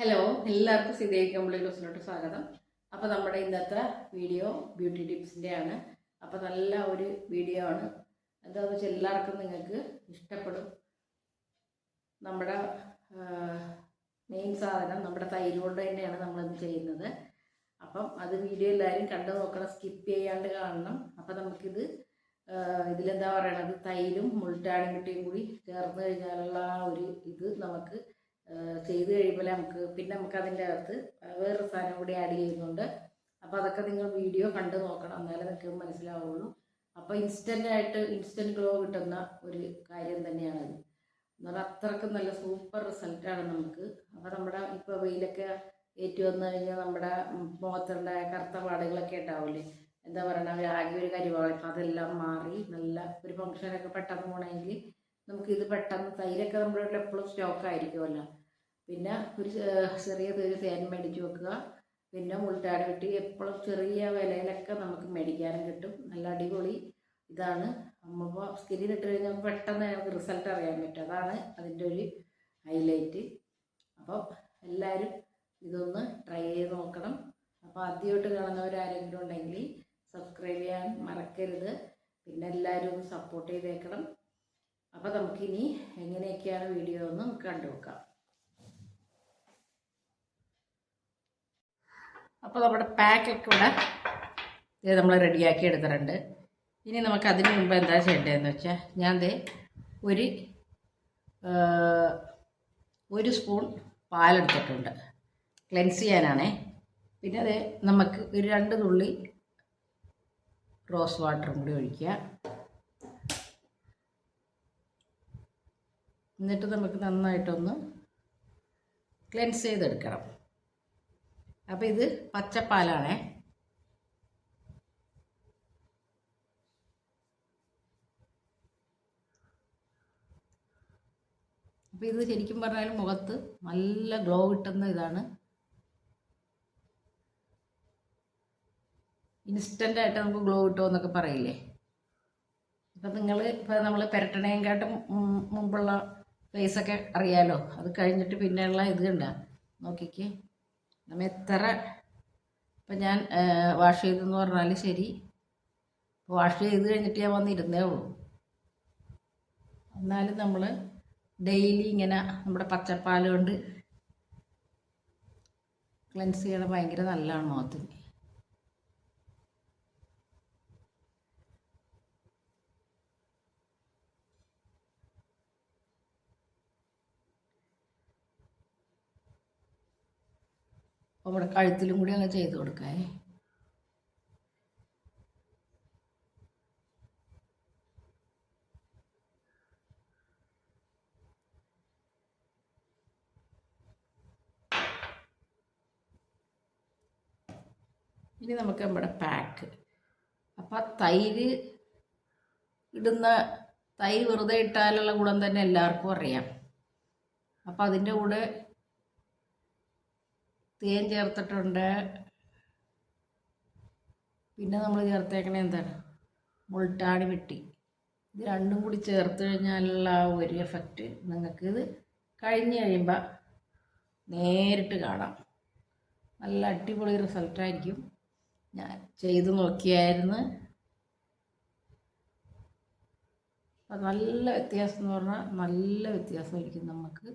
Hello എല്ലാവർക്കും സിതേക്ക് കമ്പിളി ന്യൂസിലോട്ട് സ്വാഗതം. അപ്പോൾ നമ്മുടെ ഇന്നത്തെ വീഡിയോ ബ്യൂട്ടി ടിപ്സിന്റെ ആണ് അപ്പോൾ നല്ല ഒരു വീഡിയോ ആണ്. എന്താണെന്ന് വെച്ചാൽ എല്ലാവർക്കും നിങ്ങൾക്ക് ഇഷ്ടപ്പെടും. നമ്മുടെ മെയിൻ സാധനം നമ്മുടെ തൈര് കൊണ്ട് തന്നെയാണ് നമ്മളിത് ചെയ്യുന്നത്. അപ്പം അത് വീഡിയോ എല്ലാവരും കണ്ടു നോക്കണം സ്കിപ്പ് ചെയ്യാണ്ട് കാണണം. അപ്പം നമുക്കിത് ഇതിലെന്താ പറയണത്? തൈരും മുൾട്ടാണി കുട്ടിയും കൂടി ചേർന്ന് കഴിഞ്ഞാലുള്ള ഒരു ഇത് നമുക്ക് ചെയ്ത് കഴിയുമ്പോൾ നമുക്ക് പിന്നെ നമുക്ക് അതിന്റെ അകത്ത് വേറൊരു സാധനം കൂടി ആഡ് ചെയ്യുന്നുണ്ട്. അപ്പോൾ അതൊക്കെ നിങ്ങൾ വീഡിയോ കണ്ട് നോക്കണം. എന്നാലേ നിങ്ങൾക്ക് മനസ്സിലാവുള്ളൂ. അപ്പോൾ ഇൻസ്റ്റന്റ് ആയിട്ട് ഇൻസ്റ്റന്റ് ഗ്ലോ കിട്ടുന്ന ഒരു കാര്യം തന്നെയാണത് എന്ന് പറഞ്ഞാൽ അത്രക്കും നല്ല സൂപ്പർ റിസൾട്ടാണ് നമുക്ക്. അപ്പോൾ നമ്മുടെ ഇപ്പോൾ വെയിലൊക്കെ ഏറ്റു വന്നു കഴിഞ്ഞാൽ നമ്മുടെ മുഖത്തുണ്ടായ കറുത്ത പാടുകളൊക്കെ ഉണ്ടാവില്ലേ? എന്താ പറയണ? ആകെ ഒരു കരിവാളിപ്പം അതെല്ലാം മാറി നല്ല ഒരു ഫംഗ്ഷനൊക്കെ പെട്ടെന്ന് പോകണമെങ്കിൽ നമുക്കിത് പെട്ടെന്ന് തൈരൊക്കെ നമ്മുടെ വീട്ടിൽ എപ്പോഴും സ്റ്റോക്ക് ആയിരിക്കുമല്ലോ. പിന്നെ ഒരു ചെറിയ ഒരു തേൻ മേടിച്ച് വെക്കുക. പിന്നെ മുൾട്ടാടി വെട്ടി എപ്പോഴും ചെറിയ വിലയിലൊക്കെ നമുക്ക് മേടിക്കാനും കിട്ടും. നല്ല അടിപൊളി ഇതാണ്. നമ്മളിപ്പോൾ സ്കിന്നിൽ ഇട്ട് കഴിഞ്ഞാൽ പെട്ടെന്ന് നമുക്ക് റിസൾട്ട് അറിയാൻ പറ്റും. അതാണ് അതിന്റെ ഒരു ഹൈലൈറ്റ് അപ്പോൾ എല്ലാവരും ഇതൊന്ന് ട്രൈ ചെയ്ത് നോക്കണം. അപ്പോൾ ആദ്യമായിട്ട് കാണുന്നവരാരെങ്കിലും ഉണ്ടെങ്കിൽ സബ്സ്ക്രൈബ് ചെയ്യാൻ മറക്കരുത്. പിന്നെ എല്ലാവരും ഒന്ന് സപ്പോർട്ട് ചെയ്തേക്കണം. അപ്പോൾ നമുക്കിനി എങ്ങനെയൊക്കെയാണ് വീഡിയോ എന്ന് നമുക്ക് കണ്ടുനോക്കാം. അപ്പോൾ നമ്മുടെ പാക്കൊക്കെ ഇവിടെ ഇത് നമ്മൾ റെഡിയാക്കി എടുത്തിട്ടുണ്ട്. ഇനി നമുക്ക് അതിന് മുമ്പ് എന്താ ചെയ്യേണ്ടതെന്ന് വെച്ചാൽ ഞാൻ ദേ ഒരു ഒരു സ്പൂൺ പാലെടുത്തിട്ടുണ്ട്. ക്ലെൻസ് ചെയ്യാനാണേ. പിന്നെ അത് നമുക്ക് ഒരു രണ്ട് തുള്ളി റോസ് വാട്ടറും കൂടി ഒഴിക്കുക. എന്നിട്ട് നമുക്ക് നന്നായിട്ടൊന്ന് ക്ലെൻസ് ചെയ്തെടുക്കണം. അപ്പോൾ ഇത് പച്ചപ്പാലാണേ. അപ്പോൾ ഇത് ശരിക്കും പറഞ്ഞാലും മുഖത്ത് നല്ല ഗ്ലോ കിട്ടുന്ന ഇതാണ്. ഇൻസ്റ്റന്റായിട്ട് നമുക്ക് ഗ്ലോ കിട്ടുമെന്നൊക്കെ പറയില്ലേ? അപ്പം നിങ്ങൾ ഇപ്പൊ നമ്മൾ പെരട്ടണേക്കാട്ടും മുമ്പുള്ള ഫേസൊക്കെ അറിയാലോ. അത് കഴിഞ്ഞിട്ട് പിന്നെയുള്ള ഇത് കണ്ട. നോക്കിക്കേ. നമ്മ എത്ര ഇപ്പം ഞാൻ വാഷ് ചെയ്തെന്ന് പറഞ്ഞാൽ ശരി. വാഷ് ചെയ്ത് കഴിഞ്ഞിട്ട് ഞാൻ വന്നിരുന്നേ ഉള്ളൂ. എന്നാലും നമ്മൾ ഡെയിലി ഇങ്ങനെ നമ്മുടെ പച്ചപ്പാൽ കൊണ്ട് ക്ലെൻസ് ചെയ്യണം ഭയങ്കര നല്ലതാണ് മുഖത്തിന്. ഇവിടെ കഴുത്തിലും കൂടി അങ്ങ് ചെയ്ത് കൊടുക്കാേ. ഇനി നമുക്ക് നമ്മുടെ പാക്ക്. അപ്പോൾ തൈര് ഇടുന്ന തൈര് വെറുതെ ഇട്ടാലുള്ള ഗുണം തന്നെ എല്ലാവർക്കും അറിയാം. അപ്പോൾ അതിന്റെ കൂടെ തേൻ ചേർത്തിട്ടുണ്ട്. പിന്നെ നമ്മൾ ചേർത്തേക്കണേ എന്താണ്? മുൾട്ടാണി വെട്ടി ഇത് രണ്ടും കൂടി ചേർത്ത് കഴിഞ്ഞാലുള്ള ആ ഒരു എഫക്റ്റ് നിങ്ങൾക്കിത് കഴിഞ്ഞ് കഴിയുമ്പോൾ നേരിട്ട് കാണാം. നല്ല അടിപൊളി റിസൾട്ടായിരിക്കും ഞാൻ ചെയ്ത് നോക്കിയായിരുന്നു. അപ്പം നല്ല വ്യത്യാസം എന്ന് പറഞ്ഞാൽ നല്ല വ്യത്യാസമായിരിക്കും നമുക്ക്.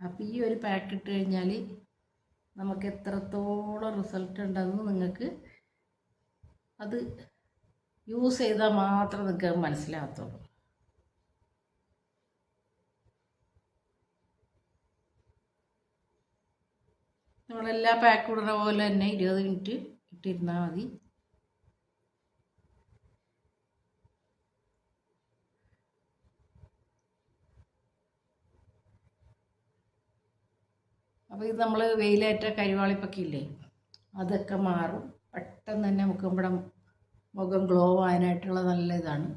അപ്പോൾ ഈ ഒരു പാക്ക് ഇട്ട് കഴിഞ്ഞാൽ നമുക്ക് എത്രത്തോളം റിസൾട്ട് ഉണ്ടെന്ന് നിങ്ങൾക്ക് അത് യൂസ് ചെയ്താൽ മാത്രം നിങ്ങൾക്ക് മനസ്സിലാകത്തുള്ളൂ. നമ്മളെല്ലാ പാക്കും ഇടുന്ന പോലെ തന്നെ ഇരുപത് മിനിറ്റ് ഇട്ടിരുന്നാൽ മതി. അപ്പോൾ ഇത് നമ്മൾ വെയിലേറ്റ കരിവാളിപ്പൊക്കെ ഇല്ലേ അതൊക്കെ മാറും. പെട്ടെന്ന് തന്നെ നമുക്ക് നമ്മുടെ മുഖം ഗ്ലോ ആവാനായിട്ടുള്ള നല്ല ഇതാണ്.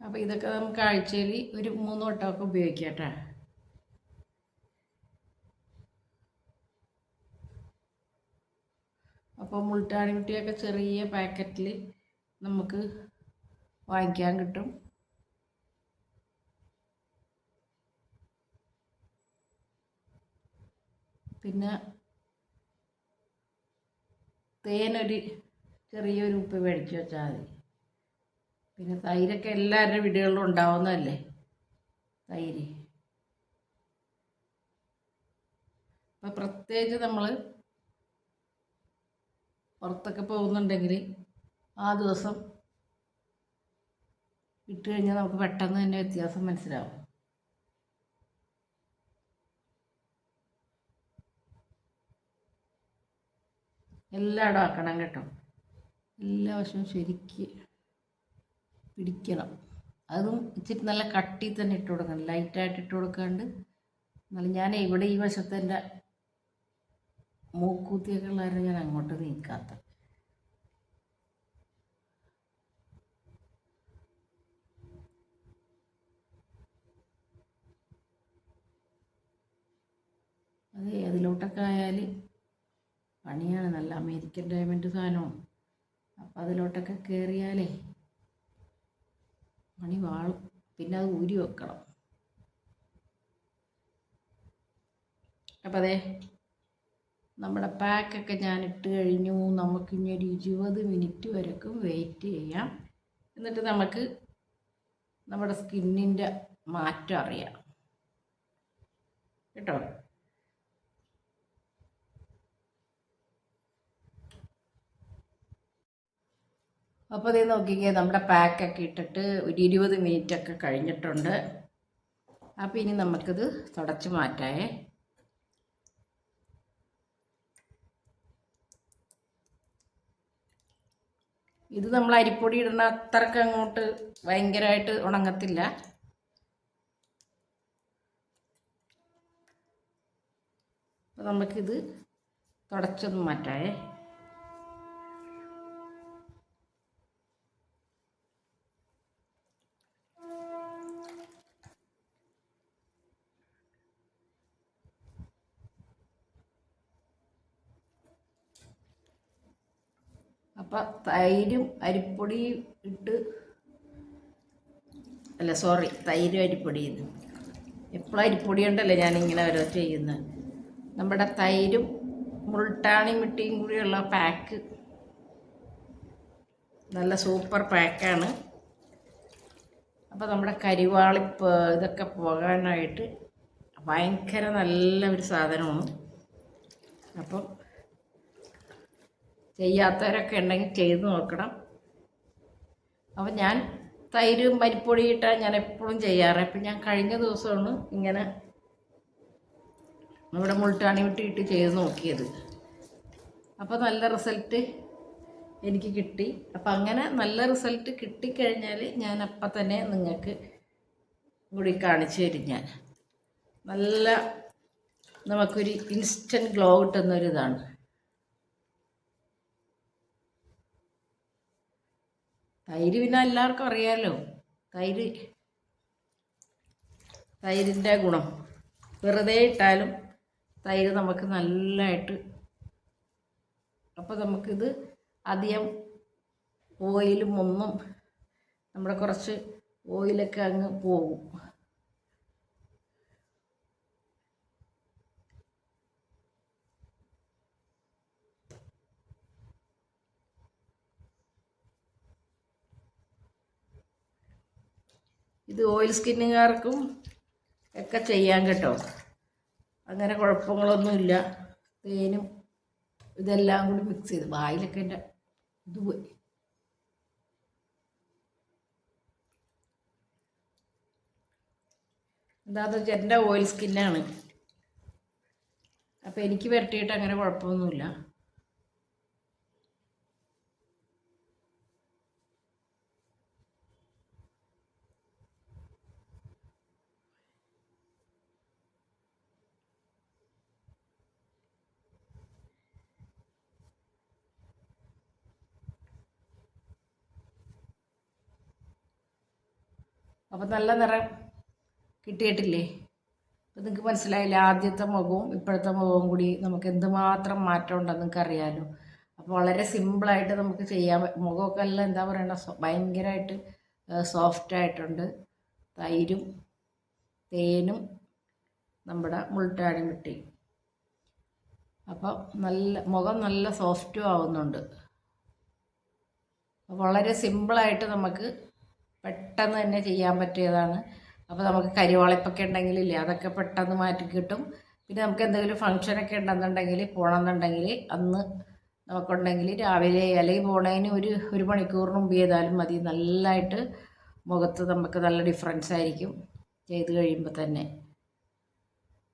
അപ്പോൾ ഇതൊക്കെ നമുക്ക് ആഴ്ചയിൽ ഒരു മൂന്ന് വട്ടമൊക്കെ ഉപയോഗിക്കാം കേട്ടോ. അപ്പോൾ മുൾട്ടാണി മുട്ടിയൊക്കെ ചെറിയ പാക്കറ്റിൽ നമുക്ക് വാങ്ങിക്കാൻ കിട്ടും. പിന്നെ തേനൊരു ചെറിയൊരു ഉപ്പ് മേടിച്ച് വെച്ചാൽ മതി. പിന്നെ തൈരൊക്കെ എല്ലാവരുടെ വീടുകളിലും ഉണ്ടാവുന്നതല്ലേ? തൈര്. അപ്പം പ്രത്യേകിച്ച് നമ്മൾ പുറത്തൊക്കെ പോകുന്നുണ്ടെങ്കിൽ ആ ദിവസം ഇട്ട് കഴിഞ്ഞാൽ നമുക്ക് പെട്ടെന്ന് തന്നെ വ്യത്യാസം മനസ്സിലാവും. എല്ലായിടും ആക്കണം കേട്ടോ. എല്ലാ വശവും ശരിക്ക് പിടിക്കണം. അതും ഇച്ചിരി നല്ല കട്ടി തന്നെ ഇട്ട് കൊടുക്കണം. ലൈറ്റായിട്ട് ഇട്ട് കൊടുക്കാണ്ട്. എന്നാലും ഞാൻ ഇവിടെ ഈ വശത്തെ എന്റെ മൂക്കൂത്തിയൊക്കെ ഉള്ളവരെ ഞാൻ അങ്ങോട്ട് നീക്കാത്ത അത് ഏതിലോട്ടൊക്കെ ആയാൽ പണിയാണ്. നല്ല അമേരിക്കൻ ഡയമണ്ട് സാധനമാണ് അപ്പം അതിലോട്ടൊക്കെ കയറിയാലേ പണി വാളും. പിന്നെ അത് ഊരി വെക്കണം. അപ്പം നമ്മുടെ പാക്കൊക്കെ ഞാൻ ഇട്ട് കഴിഞ്ഞു. നമുക്കിനി ഒരു ഇരുപത് മിനിറ്റ് വരെക്കും വെയിറ്റ് ചെയ്യാം. എന്നിട്ട് നമുക്ക് നമ്മുടെ സ്കിന്നിന്റെ മാറ്റം അറിയാം. കേട്ടോ? അപ്പോൾ ഇത് നോക്കിക്കേ നമ്മുടെ പാക്കൊക്കെ ഇട്ടിട്ട് ഒരു ഇരുപത് മിനിറ്റൊക്കെ കഴിഞ്ഞിട്ടുണ്ട്. അപ്പോൾ ഇനി നമുക്കിത് തുടച്ച് മാറ്റാമേ ഇത് നമ്മൾ അരിപ്പൊടി ഇടുന്ന അത്രയ്ക്ക് അങ്ങോട്ട് ഭയങ്കരമായിട്ട് ഉണങ്ങത്തില്ല. നമുക്കിത് തുടച്ചൊന്ന് മാറ്റാമേ അപ്പം തൈരും അരിപ്പൊടി ഇട്ട് അല്ല സോറി തൈരും അരിപ്പൊടിയും എപ്പോഴും അരിപ്പൊടി ഉണ്ടല്ലേ ഞാനിങ്ങനെ ഓരോ ചെയ്യുന്നത് നമ്മുടെ തൈരും മുൾട്ടാണി മിട്ടിയും കൂടിയുള്ള പാക്ക് നല്ല സൂപ്പർ പാക്കാണ് അപ്പോൾ നമ്മുടെ കരിവാളിപ്പ് ഇതൊക്കെ പോകാനായിട്ട് ഭയങ്കര നല്ല ഒരു സാധനമാണ്. അപ്പം ചെയ്യാത്തവരൊക്കെ ഉണ്ടെങ്കിൽ ചെയ്ത് നോക്കണം. അപ്പം ഞാൻ തൈരും പരിപ്പൊടി ഇട്ടാൽ ഞാൻ എപ്പോഴും ചെയ്യാറ്. അപ്പം ഞാൻ കഴിഞ്ഞ ദിവസമാണ് ഇങ്ങനെ ഇവിടെ മുൾട്ടാണി വിട്ടിട്ട് ചെയ്ത് നോക്കിയത്. അപ്പോൾ നല്ല റിസൾട്ട് എനിക്ക് കിട്ടി. അപ്പം അങ്ങനെ നല്ല റിസൾട്ട് കിട്ടിക്കഴിഞ്ഞാൽ ഞാൻ അപ്പം തന്നെ നിങ്ങൾക്ക് കൂടി കാണിച്ചു തരും ഞാൻ. നല്ല നമുക്കൊരു ഇൻസ്റ്റന്റ് ഗ്ലോ കിട്ടുന്നൊരിതാണ്. തൈര് പിന്നെ എല്ലാവർക്കും അറിയാമല്ലോ തൈര് തൈരിന്റെ ഗുണം. വെറുതെ ഇട്ടാലും തൈര് നമുക്ക് നല്ലതായിട്ട് അപ്പോൾ നമുക്കിത് അധികം ഓയിലും ഒന്നും നമ്മുടെ കുറച്ച് ഓയിലൊക്കെ അങ്ങ് പോകും. ഇത് ഓയിൽ സ്കിന്നുകാർക്കും ഒക്കെ ചെയ്യാൻ കേട്ടോ. അങ്ങനെ കുഴപ്പങ്ങളൊന്നുമില്ല. തേനും ഇതെല്ലാം കൂടി മിക്സ് ചെയ്ത് വായിലൊക്കെ എന്റെ ഇത് പോയി. എന്താണെന്ന് വെച്ചാൽ എന്റെ ഓയിൽ സ്കിന്നാണ് അപ്പോൾ എനിക്ക് വരട്ടിയിട്ട് അങ്ങനെ കുഴപ്പമൊന്നുമില്ല. അപ്പോൾ നല്ല നിറം കിട്ടിയിട്ടില്ലേ? അപ്പോൾ നിങ്ങൾക്ക് മനസ്സിലായില്ലേ ആദ്യത്തെ മുഖവും ഇപ്പോഴത്തെ മുഖവും കൂടി നമുക്ക് എന്തുമാത്രം മാറ്റം ഉണ്ടെന്ന് നിങ്ങൾക്ക് അറിയാമല്ലോ അപ്പോൾ വളരെ സിമ്പിളായിട്ട് നമുക്ക് ചെയ്യാൻ മുഖമൊക്കെ എല്ലാം എന്താ പറയണ ഭയങ്കരമായിട്ട് സോഫ്റ്റ് ആയിട്ടുണ്ട്. തൈരും തേനും നമ്മുടെ മുൾട്ടാടും കിട്ടി. അപ്പോൾ നല്ല മുഖം നല്ല സോഫ്റ്റും ആവുന്നുണ്ട്. വളരെ സിമ്പിളായിട്ട് നമുക്ക് പെട്ടെന്ന് തന്നെ ചെയ്യാൻ പറ്റിയതാണ്. അപ്പോൾ നമുക്ക് കരിവാളിപ്പൊക്കെ ഉണ്ടെങ്കിലില്ലേ അതൊക്കെ പെട്ടെന്ന് മാറ്റി കിട്ടും. പിന്നെ നമുക്ക് എന്തെങ്കിലും ഫംഗ്ഷനൊക്കെ ഉണ്ടെന്നുണ്ടെങ്കിൽ പോകണമെന്നുണ്ടെങ്കിൽ അന്ന് നമുക്കുണ്ടെങ്കിൽ രാവിലെ അല്ലെങ്കിൽ പോണതിന് ഒരു ഒരു മണിക്കൂറിന് മുമ്പ് ചെയ്താലും മതി. നല്ലതായിട്ട് മുഖത്ത് നമുക്ക് നല്ല ഡിഫറൻസ് ആയിരിക്കും ചെയ്ത് കഴിയുമ്പോൾ തന്നെ.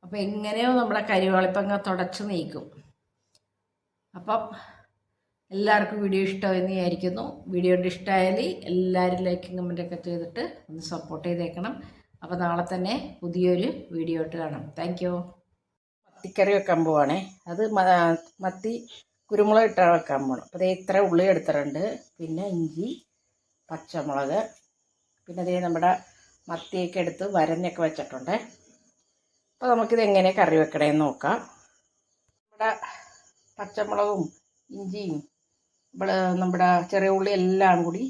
അപ്പോൾ എങ്ങനെയോ നമ്മുടെ കരിവാളിപ്പങ്ങ തുടച്ച് നീക്കും. അപ്പം എല്ലാവർക്കും വീഡിയോ ഇഷ്ടമെന്ന് വിചാരിക്കുന്നു. വീഡിയോ ഇഷ്ടമായാൽ എല്ലാവരും ലൈക്കും കമന്റൊക്കെ ചെയ്തിട്ട് ഒന്ന് സപ്പോർട്ട് ചെയ്തേക്കണം. അപ്പോൾ നാളെ തന്നെ പുതിയൊരു വീഡിയോ ഇട്ട് കാണാം. താങ്ക് യു മത്തിക്കറി വെക്കാൻ പോവാണേ. അത് മത്തി കുരുമുളക് ഇട്ടാണ് വെക്കാൻ പോകണം അപ്പോൾ അതേ ഇത്ര ഉള്ളി എടുത്തിട്ടുണ്ട്. പിന്നെ ഇഞ്ചി പച്ചമുളക് പിന്നെ അതേ നമ്മുടെ മത്തിയൊക്കെ എടുത്ത് വരഞ്ഞൊക്കെ വെച്ചിട്ടുണ്ട്. അപ്പോൾ നമുക്കിത് എങ്ങനെ കറി വെക്കണേന്ന് നോക്കാം. നമ്മുടെ പച്ചമുളകും ഇഞ്ചിയും നമ്മുടെ ചെറിയ ഉള്ളി എല്ലാം കൂടി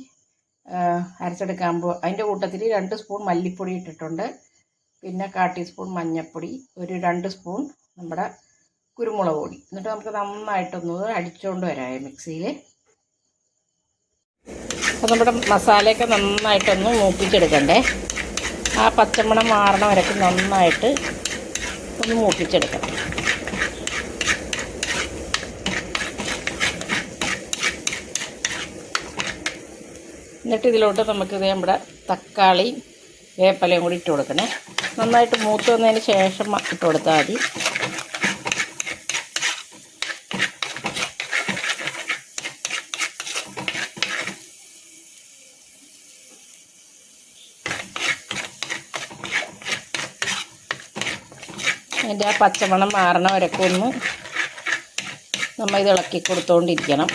അരച്ചെടുക്കാൻ പോ അതിന്റെ കൂട്ടത്തിൽ രണ്ട് സ്പൂൺ മല്ലിപ്പൊടി ഇട്ടിട്ടുണ്ട്. പിന്നെ കാ ടീസ്പൂൺ മഞ്ഞൾപ്പൊടി ഒരു രണ്ട് സ്പൂൺ നമ്മുടെ കുരുമുളക് പൊടി. എന്നിട്ട് നമുക്ക് നന്നായിട്ടൊന്ന് അടിച്ചുകൊണ്ട് വരാം മിക്സിയിൽ. അപ്പോൾ നമ്മുടെ മസാലയൊക്കെ നന്നായിട്ടൊന്ന് മൂപ്പിച്ചെടുക്കണ്ടേ. ആ പച്ചമണം മാറണ വരയ്ക്ക് നന്നായിട്ട് ഒന്ന് മൂപ്പിച്ചെടുക്കണം. എന്നിട്ട് ഇതിലോട്ട് നമുക്ക് ഇത് നമ്മുടെ തക്കാളി വേപ്പലയും കൂടി ഇട്ട് കൊടുക്കണേ. നന്നായിട്ട് മൂത്ത് വന്നതിന് ശേഷം ഇട്ട് കൊടുത്താൽ മതി. അതിന്റെ ആ പച്ചമണം മാറണ വരക്കൊന്ന് നമ്മൾ ഇത് ഇളക്കി കൊടുത്തുകൊണ്ടിരിക്കണം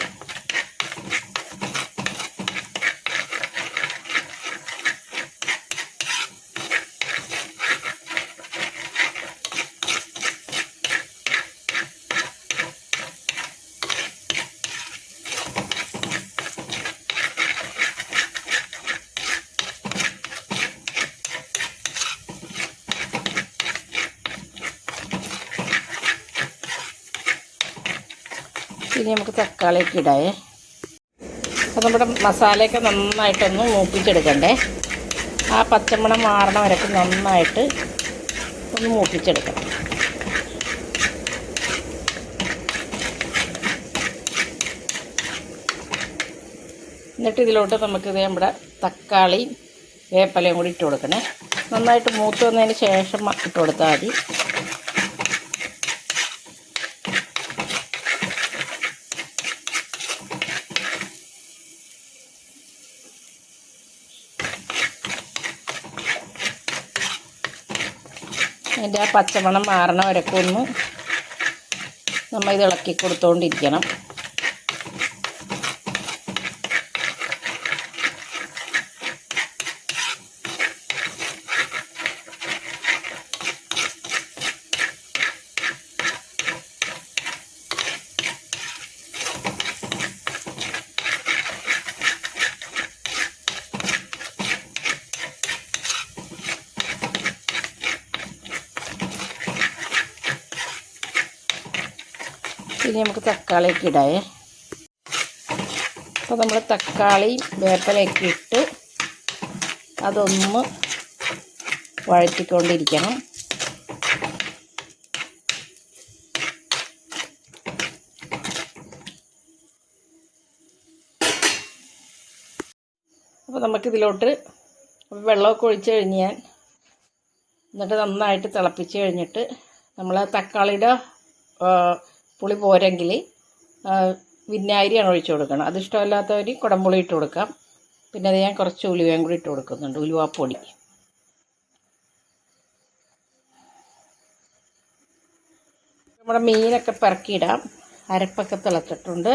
ഇനി നമുക്ക് തക്കാളിയൊക്കെ ഇടാവേ. അപ്പോൾ നമ്മുടെ മസാലയൊക്കെ നന്നായിട്ടൊന്ന് മൂപ്പിച്ചെടുക്കണ്ടേ. ആ പച്ചമണം മാറണ വരൊക്കെ നന്നായിട്ട് ഒന്ന് മൂപ്പിച്ചെടുക്കണം. എന്നിട്ട് ഇതിലോട്ട് നമുക്കിത് നമ്മുടെ തക്കാളിയും വേപ്പലയും കൂടി ഇട്ട് കൊടുക്കണേ. നന്നായിട്ട് മൂത്ത് വന്നതിന് ശേഷം ഇട്ട് കൊടുത്താൽ മതി. അതിന്റെ ആ പച്ചമണം മാറണ വരക്കൊന്ന് നമ്മൾ ഇത് ഇളക്കി കൊടുത്തുകൊണ്ടിരിക്കണം ഇനി നമുക്ക് തക്കാളിയൊക്കെ ഇടാവേ അപ്പോൾ നമ്മൾ തക്കാളി വേപ്പലയൊക്കെ ഇട്ട് അതൊന്ന് വഴറ്റിക്കൊണ്ടിരിക്കണം. അപ്പോൾ നമുക്കിതിലോട്ട് വെള്ളമൊക്കെ ഒഴിച്ച് കഴിഞ്ഞാൽ എന്നിട്ട് നന്നായിട്ട് തിളപ്പിച്ച് കഴിഞ്ഞിട്ട് നമ്മൾ തക്കാളിയുടെ പുളി പോരെങ്കിൽ വിനാഗിരിയാണ് ഒഴിച്ചു കൊടുക്കണം. അത് ഇഷ്ടമല്ലാത്തവർ കുടംപുളി ഇട്ട് കൊടുക്കാം. പിന്നെ അത് ഞാൻ കുറച്ച് ഉലുവയും കൂടി ഇട്ട് കൊടുക്കുന്നുണ്ട് ഉലുവാപ്പൊടി. നമ്മുടെ മീനൊക്കെ പെറക്കിയിടാം. അരപ്പൊക്കെ തിളച്ചിട്ടുണ്ട്.